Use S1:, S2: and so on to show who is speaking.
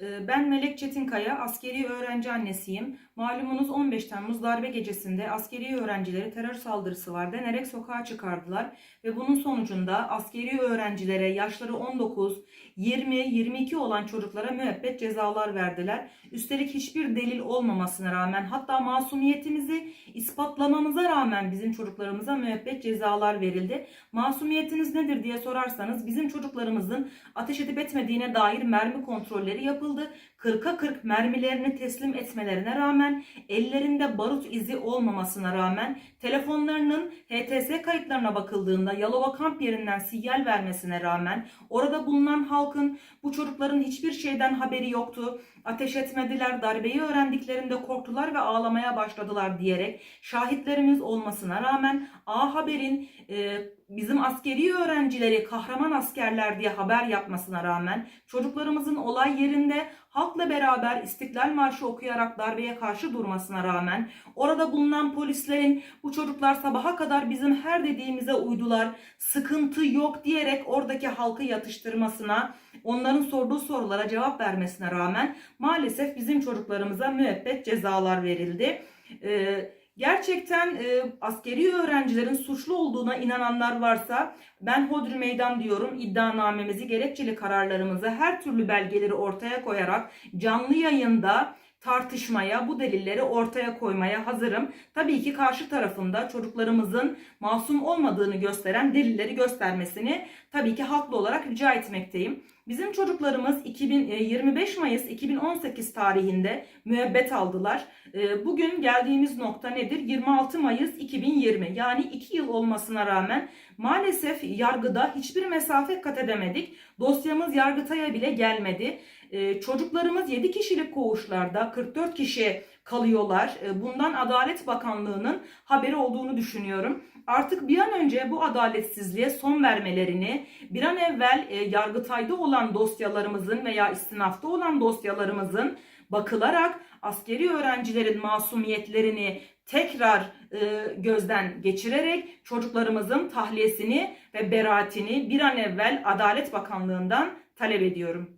S1: Ee, Ben Melek Çetinkaya, askeri öğrenci annesiyim. Malumunuz 15 Temmuz darbe gecesinde askeri öğrencileri terör saldırısı var denerek sokağa çıkardılar. Ve bunun sonucunda askeri öğrencilere yaşları 19, 20, 22 olan çocuklara müebbet cezalar verdiler. Üstelik hiçbir delil olmamasına rağmen hatta masumiyetimizi ispatlamamıza rağmen bizim çocuklarımıza müebbet cezalar verildi. Masumiyetiniz nedir diye sorarsanız bizim çocuklarımızın ateş edip etmediğine dair mermi kontrolleri yapıldı. 40'a 40 mermilerini teslim etmelerine rağmen ellerinde barut izi olmamasına rağmen telefonlarının HTS kayıtlarına bakıldığında Yalova kamp yerinden sinyal vermesine rağmen orada bulunan halkın bu çocukların hiçbir şeyden haberi yoktu. Ateş etmediler, darbeyi öğrendiklerinde korktular ve ağlamaya başladılar diyerek şahitlerimiz olmasına rağmen A Haber'in e, bizim askeri öğrencileri kahraman askerler diye haber yapmasına rağmen çocuklarımızın olay yerinde halkla beraber İstiklal Marşı okuyarak darbeye karşı durmasına rağmen orada bulunan polislerin bu çocuklar sabaha kadar bizim her dediğimize uydular, sıkıntı yok diyerek oradaki halkı yatıştırmasına, onların sorduğu sorulara cevap vermesine rağmen maalesef bizim çocuklarımıza müebbet cezalar verildi. Ee, Gerçekten e, askeri öğrencilerin suçlu olduğuna inananlar varsa ben hodri meydan diyorum iddianamemizi gerekçeli kararlarımızı her türlü belgeleri ortaya koyarak canlı yayında tartışmaya, bu delilleri ortaya koymaya hazırım. Tabii ki karşı tarafında çocuklarımızın masum olmadığını gösteren delilleri göstermesini tabii ki haklı olarak rica etmekteyim. Bizim çocuklarımız 2000, e, 25 Mayıs 2018 tarihinde müebbet aldılar. E, Bugün geldiğimiz nokta nedir? 26 Mayıs 2020 yani 2 yıl olmasına rağmen maalesef yargıda hiçbir mesafe kat edemedik. Dosyamız yargıtaya bile gelmedi. E, Çocuklarımız 7 kişilik koğuşlarda 44 kişi kalıyorlar. Bundan Adalet Bakanlığı'nın haberi olduğunu düşünüyorum. Artık bir an önce bu adaletsizliğe son vermelerini, bir an evvel Yargıtay'da olan dosyalarımızın veya istinafta olan dosyalarımızın bakılarak askeri öğrencilerin masumiyetlerini tekrar e, gözden geçirerek çocuklarımızın tahliyesini ve beraatini bir an evvel Adalet Bakanlığı'ndan talep ediyorum.